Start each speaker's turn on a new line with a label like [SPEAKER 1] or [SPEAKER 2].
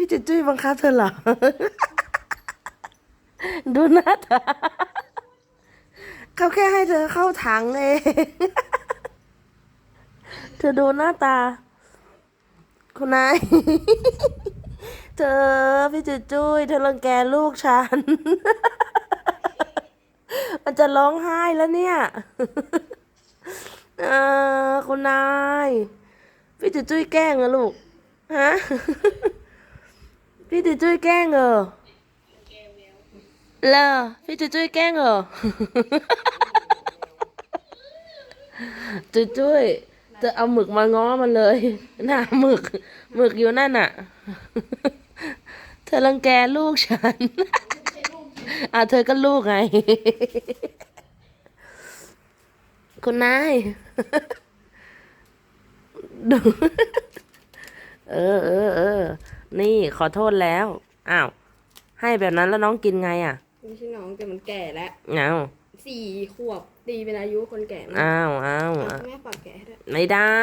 [SPEAKER 1] พี่จุจุ้ยบังคับเธอเหรอ ดูหน้าตาเขาแค่ให้เธอเข้าถังเอง เธอดูหน้าตา คุณนาย เธอพี่จุจุ้ยเธอรังแกลูกฉัน มันจะร้องไห้แล้วเนี่ยเออคุณนาย พี่จุจุ้ยแกล้งเหรอลูก ฮะ พี่จุจุ้ยแกล้งเหรอเหรอพี่จุจุ้ยแกล้งเหรอจุจุ้ยจะเอาหมึกมาง้อมันเลยหน่ะหมึกหมึกอยู่นั่นน่ะ เธอรังแกลูกฉันอะเธอก็ลูกไง คุณนายดูเออเออเออ นี่ขอโทษแล้ว อ้าว ให้แบบนั้นแล้วน้องกินไงอะ
[SPEAKER 2] ไม่ใช่น้องแต่มันแก่แล้ว
[SPEAKER 1] อ้าว
[SPEAKER 2] สี่ขวบตีเป็นอายุคนแก่มาก
[SPEAKER 1] อ้าวอ้าว
[SPEAKER 2] เอาแม่ปรับแก่ให้ด้วย
[SPEAKER 1] ไม่ได้